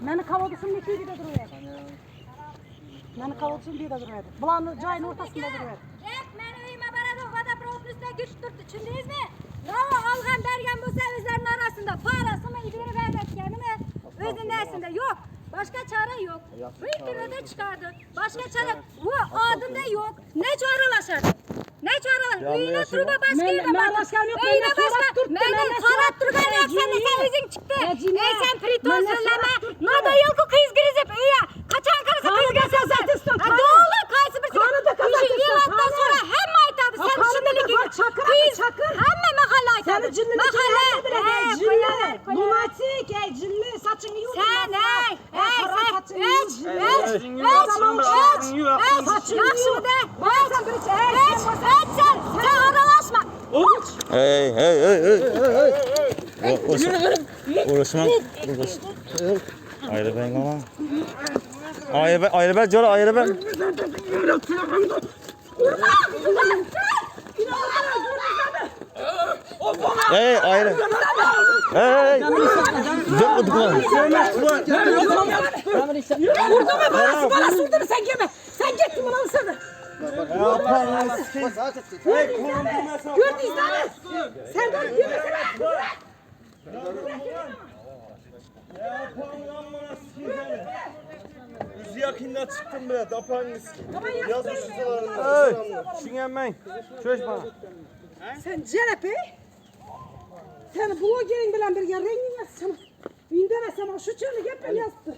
Meni kavodusum ne kiydi de duruyor. Meni kavodusum diye de duruyor. Bulanın cayın ortasında duruyor. Hep meni uyuma baradı o kadar profun üstüne güç tuttu. Düşündünüz mü? Lava algan bergen bu sevizlerin arasında. Parası mı ibiri vermekeni mi? Özündesinde yok. Başka çare yok. Bu ibiri çıkardı. Başka çare. Bu adında yok. Ne çarelaşır? Ne çare? Üyüne turba başka yine yok, Üyüne başka. sorak mahalle aytadı? Seni cillini Mahalle. Mahalle. Ee, Cilli. koyalar, koyalar. Lunatik. Ey cilli. Saçını yut. Sen ey, ey sen, üç, üç, üç, üç, üç, Yakşı de, üç, üç, üç, sen, sen aralaşma. Hey hey hey hey. O- Uğraşma. Uğraşma. Uğraşma. Ayrı ben ama. Ayrı ben, ayrı ben, Cora ayrı ben. Hey ayrı. Hey. Dur dur dur. Bana sürdü mü sen yeme. Sen gittin bana ısırdı. Gördüysen mi? Sen de yemesene. Yüzü yakında çıktım be, dapanız. Aman Yazmış yapsın. yüzülerinde. Şingen ben. Çöş bana. Sen cerepi. Sen bu gelin bilen bir yer rengin yazsana. İndirmesem şu çırlı hep ben yazdı.